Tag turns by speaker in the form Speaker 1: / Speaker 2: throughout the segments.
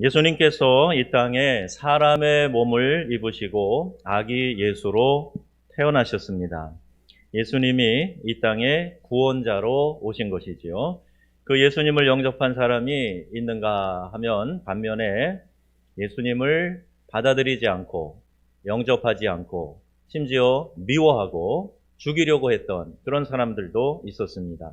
Speaker 1: 예수님께서 이 땅에 사람의 몸을 입으시고 아기 예수로 태어나셨습니다. 예수님이 이 땅에 구원자로 오신 것이지요. 그 예수님을 영접한 사람이 있는가 하면 반면에 예수님을 받아들이지 않고 영접하지 않고 심지어 미워하고 죽이려고 했던 그런 사람들도 있었습니다.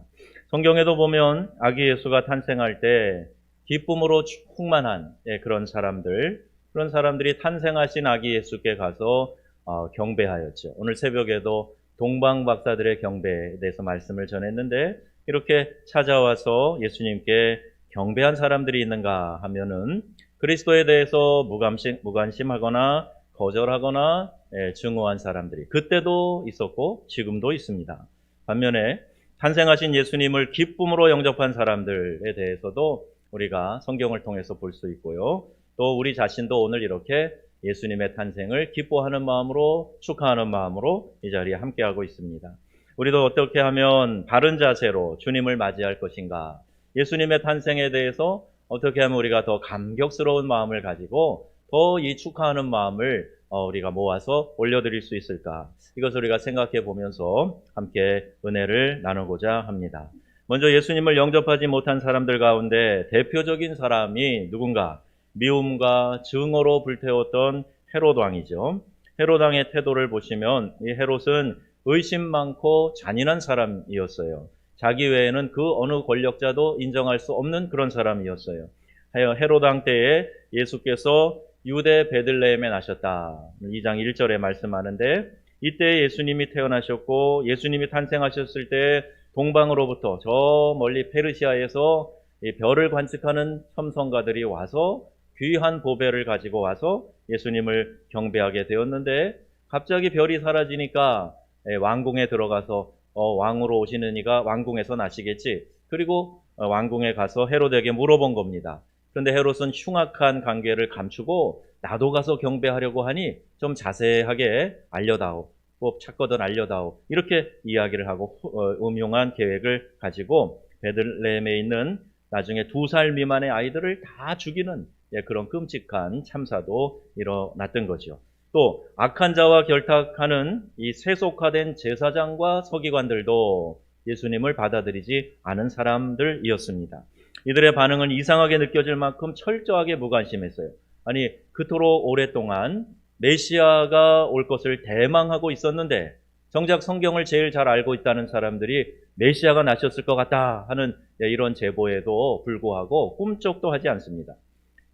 Speaker 1: 성경에도 보면 아기 예수가 탄생할 때 기쁨으로 충만한 예, 그런 사람들, 그런 사람들이 탄생하신 아기 예수께 가서 어, 경배하였죠. 오늘 새벽에도 동방 박사들의 경배에 대해서 말씀을 전했는데 이렇게 찾아와서 예수님께 경배한 사람들이 있는가 하면은 그리스도에 대해서 무관심, 무관심하거나 거절하거나 예, 증오한 사람들이 그때도 있었고 지금도 있습니다. 반면에 탄생하신 예수님을 기쁨으로 영접한 사람들에 대해서도 우리가 성경을 통해서 볼 수 있고요. 또 우리 자신도 오늘 이렇게 예수님의 탄생을 기뻐하는 마음으로 축하하는 마음으로 이 자리에 함께하고 있습니다. 우리도 어떻게 하면 바른 자세로 주님을 맞이할 것인가? 예수님의 탄생에 대해서 어떻게 하면 우리가 더 감격스러운 마음을 가지고 더 이 축하하는 마음을 어, 우리가 모아서 올려드릴 수 있을까? 이것을 우리가 생각해 보면서 함께 은혜를 나누고자 합니다. 먼저 예수님을 영접하지 못한 사람들 가운데 대표적인 사람이 누군가? 미움과 증오로 불태웠던 헤롯 왕이죠. 헤롯 왕의 태도를 보시면 이 헤롯은 의심 많고 잔인한 사람이었어요. 자기 외에는 그 어느 권력자도 인정할 수 없는 그런 사람이었어요. 하여 헤롯 왕 때에 예수께서 유대 베들레헴에 나셨다. 2장 1절에 말씀하는데 이때 예수님이 태어나셨고 예수님이 탄생하셨을 때 동방으로부터 저 멀리 페르시아에서 별을 관측하는 첨성가들이 와서 귀한 보배를 가지고 와서 예수님을 경배하게 되었는데 갑자기 별이 사라지니까 왕궁에 들어가서 어, 왕으로 오시는 이가 왕궁에서 나시겠지. 그리고 어, 왕궁에 가서 헤롯에게 물어본 겁니다. 그런데 헤롯은 흉악한 관계를 감추고 나도 가서 경배하려고 하니 좀 자세하게 알려다오. 꼭 찾거든 알려다오. 이렇게 이야기를 하고 어, 음용한 계획을 가지고 베들레헴에 있는 나중에 두 살 미만의 아이들을 다 죽이는 예, 그런 끔찍한 참사도 일어났던 거죠. 또 악한 자와 결탁하는 이 세속화된 제사장과 서기관들도 예수님을 받아들이지 않은 사람들이었습니다. 이들의 반응은 이상하게 느껴질 만큼 철저하게 무관심했어요. 아니 그토록 오랫동안 메시아가 올 것을 대망하고 있었는데 정작 성경을 제일 잘 알고 있다는 사람들이 메시아가 나셨을 것 같다 하는 이런 제보에도 불구하고 꿈쩍도 하지 않습니다.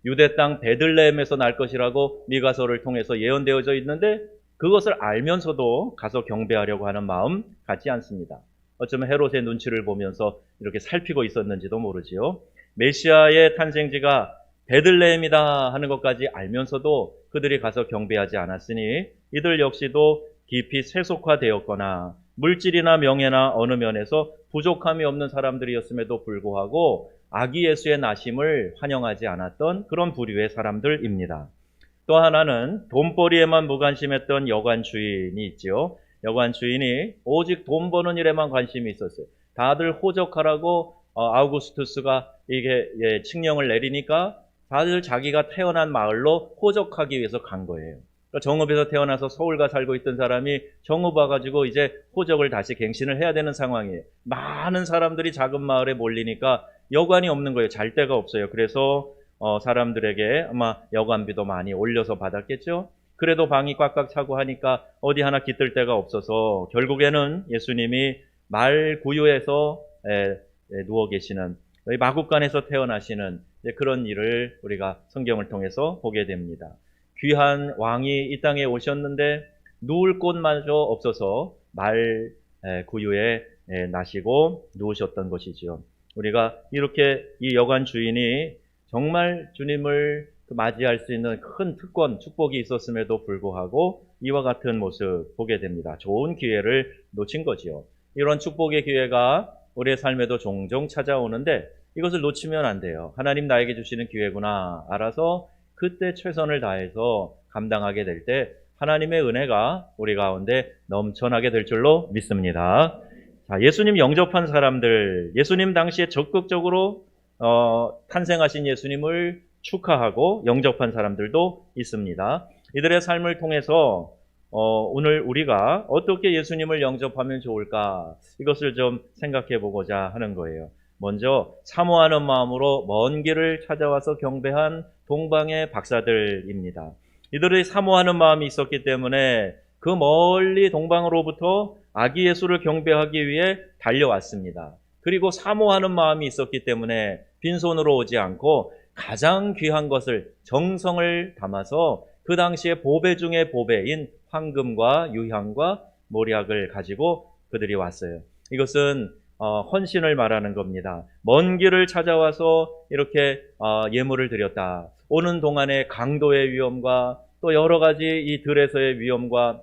Speaker 1: 유대 땅 베들레헴에서 날 것이라고 미가서를 통해서 예언되어져 있는데 그것을 알면서도 가서 경배하려고 하는 마음 갖지 않습니다. 어쩌면 헤롯의 눈치를 보면서 이렇게 살피고 있었는지도 모르지요. 메시아의 탄생지가 베들레헴이다 하는 것까지 알면서도 그들이 가서 경배하지 않았으니 이들 역시도 깊이 세속화되었거나 물질이나 명예나 어느 면에서 부족함이 없는 사람들이었음에도 불구하고 아기 예수의 나심을 환영하지 않았던 그런 부류의 사람들입니다. 또 하나는 돈벌이에만 무관심했던 여관 주인이 있죠. 여관 주인이 오직 돈 버는 일에만 관심이 있었어요. 다들 호적하라고 어, 아우구스투스가 이게 예, 칙령을 내리니까 다들 자기가 태어난 마을로 호적하기 위해서 간 거예요. 그러니까 정읍에서 태어나서 서울가 살고 있던 사람이 정읍 와가지고 이제 호적을 다시 갱신을 해야 되는 상황이에요. 많은 사람들이 작은 마을에 몰리니까 여관이 없는 거예요. 잘 데가 없어요. 그래서 어, 사람들에게 아마 여관비도 많이 올려서 받았겠죠. 그래도 방이 꽉꽉 차고 하니까 어디 하나 깃들 데가 없어서 결국에는 예수님이 말 구유에서 에, 에, 누워 계시는 마국간에서 태어나시는 그런 일을 우리가 성경을 통해서 보게 됩니다. 귀한 왕이 이 땅에 오셨는데 누울 곳마저 없어서 말 구유에 나시고 누우셨던 것이지요. 우리가 이렇게 이 여관 주인이 정말 주님을 맞이할 수 있는 큰 특권, 축복이 있었음에도 불구하고 이와 같은 모습 보게 됩니다. 좋은 기회를 놓친 거지요. 이런 축복의 기회가 우리의 삶에도 종종 찾아오는데 이것을 놓치면 안 돼요. 하나님 나에게 주시는 기회구나 알아서 그때 최선을 다해서 감당하게 될 때 하나님의 은혜가 우리 가운데 넘쳐나게 될 줄로 믿습니다. 자, 예수님 영접한 사람들, 예수님 당시에 적극적으로 어, 탄생하신 예수님을 축하하고 영접한 사람들도 있습니다. 이들의 삶을 통해서 어, 오늘 우리가 어떻게 예수님을 영접하면 좋을까 이것을 좀 생각해 보고자 하는 거예요. 먼저 사모하는 마음으로 먼 길을 찾아와서 경배한 동방의 박사들입니다. 이들의 사모하는 마음이 있었기 때문에 그 멀리 동방으로부터 아기 예수를 경배하기 위해 달려왔습니다. 그리고 사모하는 마음이 있었기 때문에 빈손으로 오지 않고 가장 귀한 것을 정성을 담아서 그 당시에 보배 중에 보배인 황금과 유향과 모략을 가지고 그들이 왔어요. 이것은 어, 헌신을 말하는 겁니다. 먼 길을 찾아와서 이렇게 어, 예물을 드렸다. 오는 동안에 강도의 위험과 또 여러 가지 이 들에서의 위험과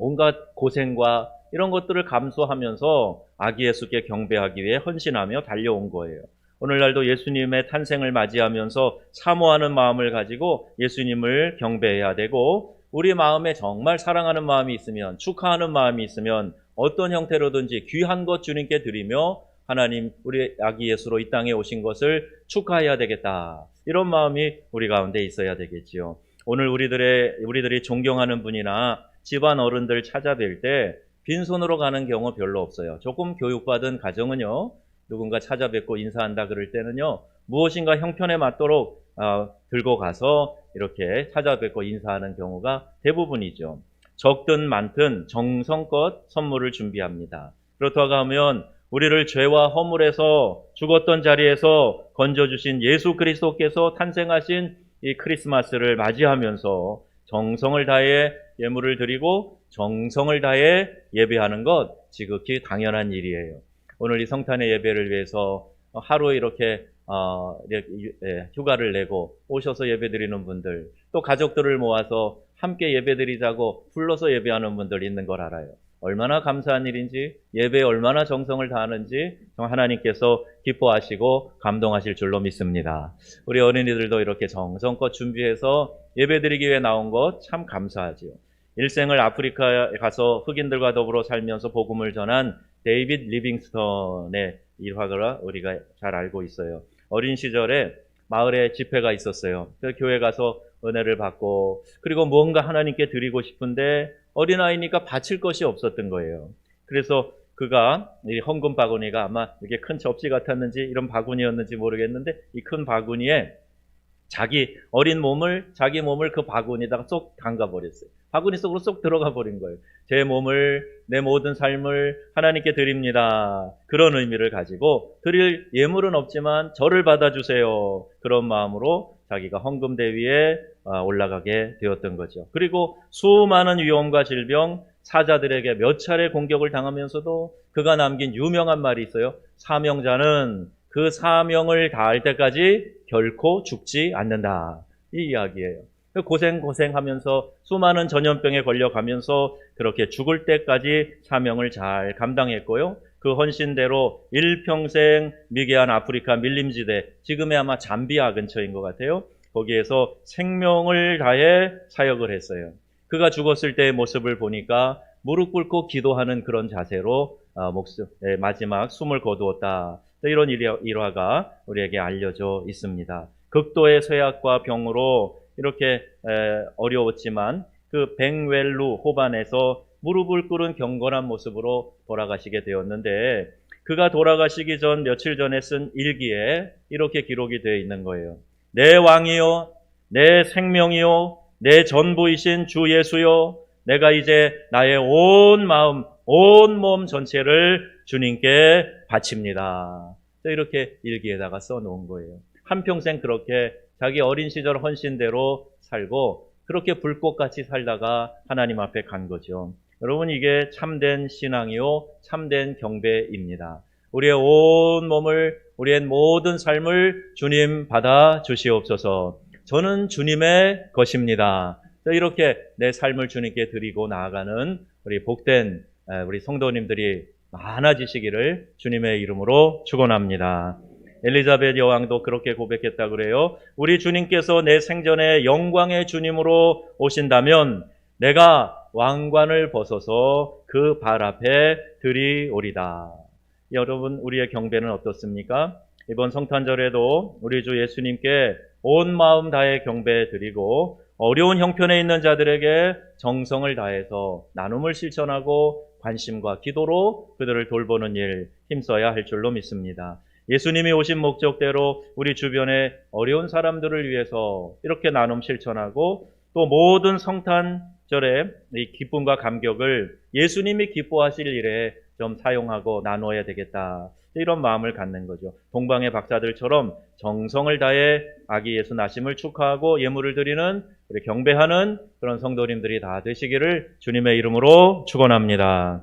Speaker 1: 온갖 고생과 이런 것들을 감수하면서 아기 예수께 경배하기 위해 헌신하며 달려온 거예요. 오늘날도 예수님의 탄생을 맞이하면서 사모하는 마음을 가지고 예수님을 경배해야 되고 우리 마음에 정말 사랑하는 마음이 있으면 축하하는 마음이 있으면 어떤 형태로든지 귀한 것 주님께 드리며 하나님 우리 아기 예수로 이 땅에 오신 것을 축하해야 되겠다. 이런 마음이 우리 가운데 있어야 되겠지요. 오늘 우리들의 우리들이 존경하는 분이나 집안 어른들 찾아뵐 때 빈손으로 가는 경우 별로 없어요. 조금 교육받은 가정은요. 누군가 찾아뵙고 인사한다 그럴 때는요. 무엇인가 형편에 맞도록 어, 들고 가서 이렇게 찾아뵙고 인사하는 경우가 대부분이죠. 적든 많든 정성껏 선물을 준비합니다. 그렇다고 하면 우리를 죄와 허물에서 죽었던 자리에서 건져주신 예수 그리스도께서 탄생하신 이 크리스마스를 맞이하면서 정성을 다해 예물을 드리고 정성을 다해 예배하는 것 지극히 당연한 일이에요. 오늘 이 성탄의 예배를 위해서 하루 이렇게 어, 예, 휴가를 내고 오셔서 예배 드리는 분들, 또 가족들을 모아서 함께 예배드리자고 불러서 예배하는 분들 있는 걸 알아요. 얼마나 감사한 일인지, 예배에 얼마나 정성을 다하는지 하나님께서 기뻐하시고 감동하실 줄로 믿습니다. 우리 어린이들도 이렇게 정성껏 준비해서 예배드리기 위해 나온 것 참 감사하지요. 일생을 아프리카에 가서 흑인들과 더불어 살면서 복음을 전한 데이빗 리빙스턴의 일화가 우리가 잘 알고 있어요. 어린 시절에 마을에 집회가 있었어요. 그 교회 가서 은혜를 받고 그리고 무언가 하나님께 드리고 싶은데 어린아이니까 바칠 것이 없었던 거예요. 그래서 그가 이 헌금 바구니가 아마 이게 큰 접시 같았는지 이런 바구니였는지 모르겠는데 이 큰 바구니에 자기 어린 몸을 자기 몸을 그 바구니에다가 쏙 담가 버렸어요. 바구니 속으로 쏙 들어가 버린 거예요. 제 몸을 내 모든 삶을 하나님께 드립니다. 그런 의미를 가지고 드릴 예물은 없지만 저를 받아주세요. 그런 마음으로 자기가 헌금 대위에 아, 올라가게 되었던 거죠. 그리고 수많은 위험과 질병, 사자들에게 몇 차례 공격을 당하면서도 그가 남긴 유명한 말이 있어요. 사명자는 그 사명을 다할 때까지 결코 죽지 않는다. 이 이야기예요. 고생 고생하면서 수많은 전염병에 걸려가면서 그렇게 죽을 때까지 사명을 잘 감당했고요. 그 헌신대로 일평생 미개한 아프리카 밀림지대, 지금의 아마 잠비아 근처인 것 같아요. 거기에서 생명을 다해 사역을 했어요. 그가 죽었을 때의 모습을 보니까 무릎 꿇고 기도하는 그런 자세로 어, 목숨, 예, 마지막 숨을 거두었다. 이런 일화가 우리에게 알려져 있습니다. 극도의 쇠약과 병으로 이렇게 어려웠지만 그 뱅웰루 호반에서 무릎을 꿇은 경건한 모습으로 돌아가시게 되었는데 그가 돌아가시기 전 며칠 전에 쓴 일기에 이렇게 기록이 되어 있는 거예요. 내 왕이요, 내 생명이요, 내 전부이신 주 예수요, 내가 이제 나의 온 마음, 온 몸 전체를 주님께 바칩니다. 이렇게 일기에다가 써놓은 거예요. 한평생 그렇게 자기 어린 시절 헌신대로 살고 그렇게 불꽃같이 살다가 하나님 앞에 간 거죠. 여러분 이게 참된 신앙이요 참된 경배입니다. 우리의 온 몸을 우리의 모든 삶을 주님 받아 주시옵소서. 저는 주님의 것입니다. 이렇게 내 삶을 주님께 드리고 나아가는 우리 복된 우리 성도님들이 많아지시기를 주님의 이름으로 축원합니다. 엘리자벳 여왕도 그렇게 고백했다 그래요. 우리 주님께서 내 생전에 영광의 주님으로 오신다면 내가 왕관을 벗어서 그 발 앞에 들이오리다. 여러분 우리의 경배는 어떻습니까? 이번 성탄절에도 우리 주 예수님께 온 마음 다해 경배 드리고 어려운 형편에 있는 자들에게 정성을 다해서 나눔을 실천하고 관심과 기도로 그들을 돌보는 일 힘써야 할 줄로 믿습니다. 예수님이 오신 목적대로 우리 주변에 어려운 사람들을 위해서 이렇게 나눔 실천하고 또 모든 성탄 절에 이 기쁨과 감격을 예수님이 기뻐하실 일에 좀 사용하고 나눠야 되겠다. 이런 마음을 갖는 거죠. 동방의 박사들처럼 정성을 다해 아기 예수 나심을 축하하고 예물을 드리는 우리 경배하는 그런 성도님들이 다 되시기를 주님의 이름으로 축원합니다.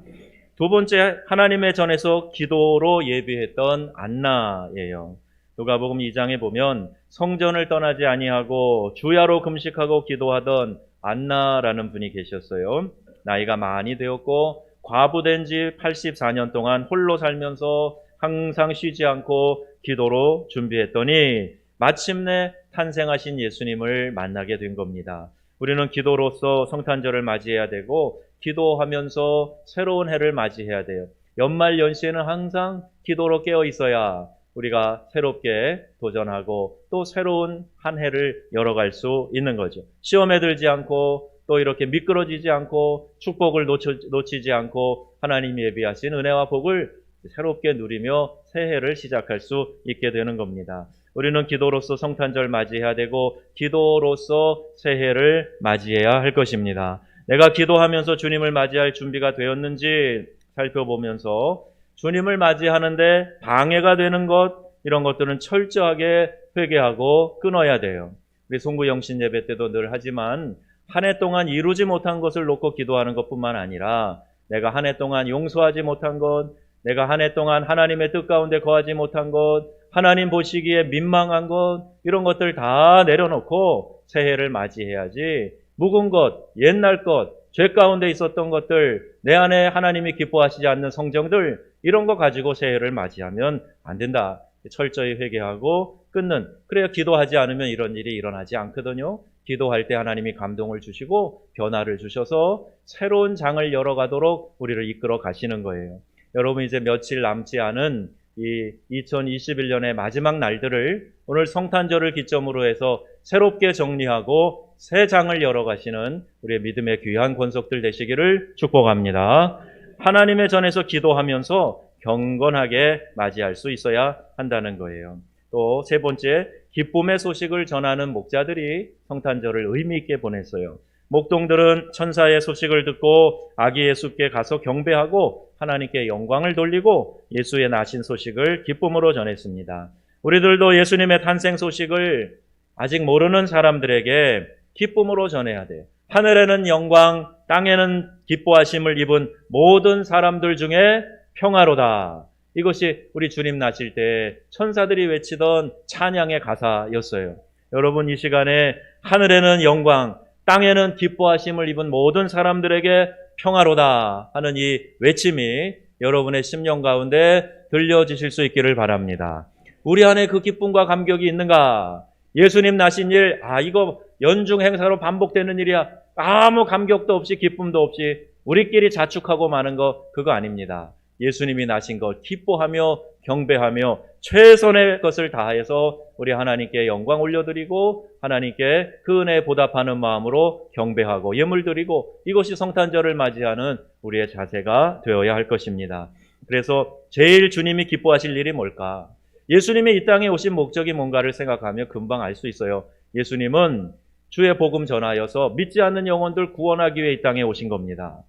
Speaker 1: 두 번째 하나님의 전에서 기도로 예비했던 안나예요. 누가복음 2장에 보면 성전을 떠나지 아니하고 주야로 금식하고 기도하던 안나라는 분이 계셨어요. 나이가 많이 되었고 과부된 지 84년 동안 홀로 살면서 항상 쉬지 않고 기도로 준비했더니 마침내 탄생하신 예수님을 만나게 된 겁니다. 우리는 기도로서 성탄절을 맞이해야 되고 기도하면서 새로운 해를 맞이해야 돼요. 연말 연시에는 항상 기도로 깨어 있어야 우리가 새롭게 도전하고 또 새로운 한 해를 열어갈 수 있는 거죠. 시험에 들지 않고 또 이렇게 미끄러지지 않고 축복을 놓치, 지 않고 하나님이 예비하신 은혜와 복을 새롭게 누리며 새해를 시작할 수 있게 되는 겁니다. 우리는 기도로서 성탄절 맞이해야 되고 기도로서 새해를 맞이해야 할 것입니다. 내가 기도하면서 주님을 맞이할 준비가 되었는지 살펴보면서 주님을 맞이하는데 방해가 되는 것 이런 것들은 철저하게 회개하고 끊어야 돼요. 우리 송구 영신 예배 때도 늘 하지만 한 해 동안 이루지 못한 것을 놓고 기도하는 것뿐만 아니라 내가 한 해 동안 용서하지 못한 것, 내가 한 해 동안 하나님의 뜻 가운데 거하지 못한 것, 하나님 보시기에 민망한 것, 이런 것들 다 내려놓고 새해를 맞이해야지 묵은 것, 옛날 것, 죄 가운데 있었던 것들, 내 안에 하나님이 기뻐하시지 않는 성정들, 이런 거 가지고 새해를 맞이하면 안 된다. 철저히 회개하고 끊는. 그래야 기도하지 않으면 이런 일이 일어나지 않거든요. 기도할 때 하나님이 감동을 주시고 변화를 주셔서 새로운 장을 열어가도록 우리를 이끌어 가시는 거예요. 여러분 이제 며칠 남지 않은 이 2021년의 마지막 날들을 오늘 성탄절을 기점으로 해서 새롭게 정리하고 새 장을 열어가시는 우리의 믿음의 귀한 권속들 되시기를 축복합니다. 하나님의 전에서 기도하면서 경건하게 맞이할 수 있어야 한다는 거예요. 또 세 번째, 기쁨의 소식을 전하는 목자들이 성탄절을 의미 있게 보냈어요. 목동들은 천사의 소식을 듣고 아기 예수께 가서 경배하고 하나님께 영광을 돌리고 예수의 나신 소식을 기쁨으로 전했습니다. 우리들도 예수님의 탄생 소식을 아직 모르는 사람들에게 기쁨으로 전해야 돼요. 하늘에는 영광, 땅에는 기뻐하심을 입은 모든 사람들 중에 평화로다. 이것이 우리 주님 나실 때 천사들이 외치던 찬양의 가사였어요. 여러분 이 시간에 하늘에는 영광, 땅에는 기뻐하심을 입은 모든 사람들에게 평화로다 하는 이 외침이 여러분의 심령 가운데 들려지실 수 있기를 바랍니다. 우리 안에 그 기쁨과 감격이 있는가? 예수님 나신 일, 아, 이거 연중 행사로 반복되는 일이야. 아무 감격도 없이 기쁨도 없이 우리끼리 자축하고 마는 거, 그거 아닙니다. 예수님이 나신 것 기뻐하며 경배하며 최선의 것을 다해서 우리 하나님께 영광 올려드리고 하나님께 그 은혜 보답하는 마음으로 경배하고 예물 드리고 이것이 성탄절을 맞이하는 우리의 자세가 되어야 할 것입니다. 그래서 제일 주님이 기뻐하실 일이 뭘까? 예수님이 이 땅에 오신 목적이 뭔가를 생각하며 금방 알 수 있어요. 예수님은 주의 복음 전하여서 믿지 않는 영혼들 구원하기 위해 이 땅에 오신 겁니다.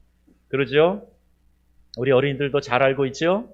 Speaker 1: 그러죠? 우리 어린이들도 잘 알고 있죠?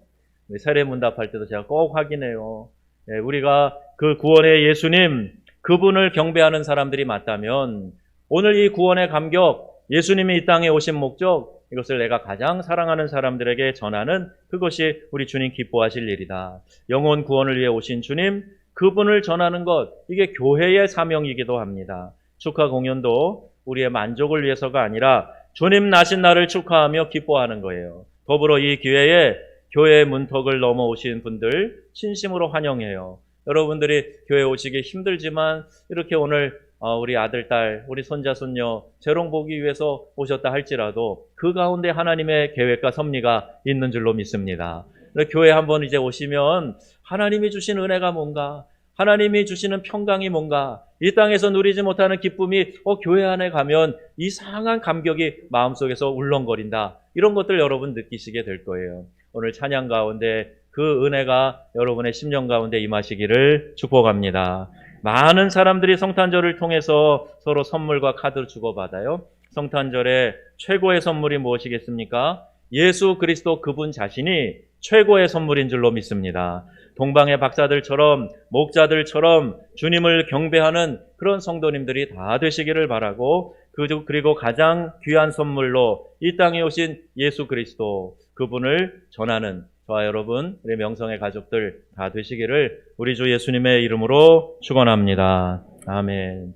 Speaker 1: 세례문답할 때도 제가 꼭 확인해요. 예, 우리가 그 구원의 예수님, 그분을 경배하는 사람들이 맞다면 오늘 이 구원의 감격, 예수님이 이 땅에 오신 목적, 이것을 내가 가장 사랑하는 사람들에게 전하는 그것이 우리 주님 기뻐하실 일이다. 영혼 구원을 위해 오신 주님, 그분을 전하는 것, 이게 교회의 사명이기도 합니다. 축하 공연도 우리의 만족을 위해서가 아니라 주님 나신 날을 축하하며 기뻐하는 거예요. 더불어 이 기회에 교회 문턱을 넘어오신 분들 진심으로 환영해요. 여러분들이 교회 오시기 힘들지만 이렇게 오늘 어, 우리 아들, 딸, 우리 손자, 손녀 재롱 보기 위해서 오셨다 할지라도 그 가운데 하나님의 계획과 섭리가 있는 줄로 믿습니다. 교회 한번 이제 오시면 하나님이 주신 은혜가 뭔가 하나님이 주시는 평강이 뭔가, 이 땅에서 누리지 못하는 기쁨이 어, 교회 안에 가면 이상한 감격이 마음속에서 울렁거린다. 이런 것들 여러분 느끼시게 될 거예요. 오늘 찬양 가운데 그 은혜가 여러분의 심령 가운데 임하시기를 축복합니다. 많은 사람들이 성탄절을 통해서 서로 선물과 카드를 주고받아요. 성탄절의 최고의 선물이 무엇이겠습니까? 예수 그리스도 그분 자신이 최고의 선물인 줄로 믿습니다. 동방의 박사들처럼 목자들처럼 주님을 경배하는 그런 성도님들이 다 되시기를 바라고 그- 그리고 가장 귀한 선물로 이 땅에 오신 예수 그리스도 그분을 전하는 저와 여러분 우리 명성의 가족들 다 되시기를 우리 주 예수님의 이름으로 축원합니다. 아멘.